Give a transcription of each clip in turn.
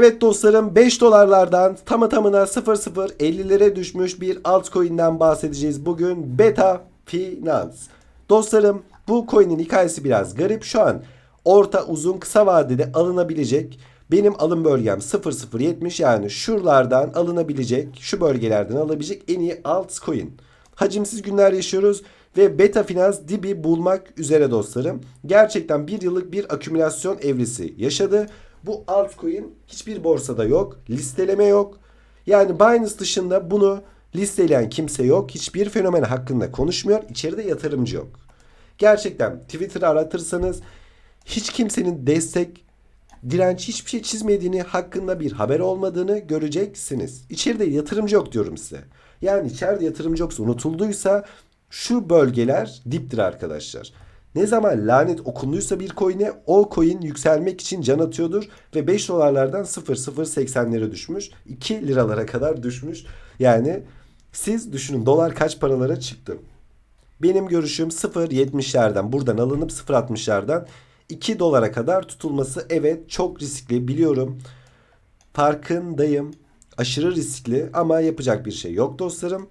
Evet dostlarım 5 dolarlardan tamı tamına 0050'lere düşmüş bir altcoin'den bahsedeceğiz bugün. Beta Finance. Dostlarım bu coin'in hikayesi biraz garip. Şu an orta uzun kısa vadede alınabilecek benim alım bölgem 0070 yani şuralardan alınabilecek şu bölgelerden alabilecek en iyi altcoin. Hacimsiz günler yaşıyoruz ve Beta Finans dibi bulmak üzere dostlarım. Gerçekten bir yıllık bir akümülasyon evresi yaşadı. Bu altcoin hiçbir borsada yok. Listeleme yok. Yani Binance dışında bunu listeleyen kimse yok. Hiçbir fenomen hakkında konuşmuyor. İçeride yatırımcı yok. Gerçekten Twitter'ı aratırsanız hiç kimsenin destek, direnç hiçbir şey çizmediğini, hakkında bir haber olmadığını göreceksiniz. İçeride yatırımcı yok diyorum size. Yani içeride yatırımcı yoksa unutulduysa şu bölgeler diptir arkadaşlar. Ne zaman lanet okunduysa bir coin'e o coin yükselmek için can atıyordur ve 5 dolarlardan 0.080'lere düşmüş. 2 liralara kadar düşmüş. Yani siz düşünün dolar kaç paralara çıktı. Benim görüşüm 0.70'lerden buradan alınıp 0.60'lardan 2 dolara kadar tutulması evet çok riskli biliyorum. Farkındayım. Aşırı riskli ama yapacak bir şey yok dostlarım.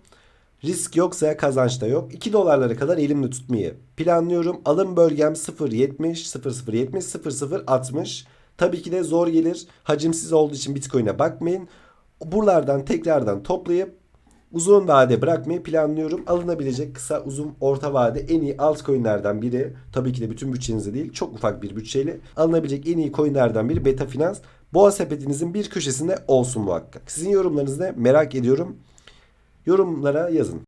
Risk yoksa kazanç da yok. 2 dolarlara kadar elimde tutmayı planlıyorum. Alım bölgem 0.70, 0070, 0060. Tabii ki de zor gelir. Hacimsiz olduğu için Bitcoin'e bakmayın. Buralardan tekrardan toplayıp uzun vade bırakmayı planlıyorum. Alınabilecek kısa, uzun, orta vade en iyi altcoin'lerden biri. Tabii ki de bütün bütçenize değil, çok ufak bir bütçeyle alınabilecek en iyi coin'lerden biri Beta Finans. Boğa sepetinizin bir köşesinde olsun muhakkak. Sizin yorumlarınızı da merak ediyorum. Yorumlara yazın.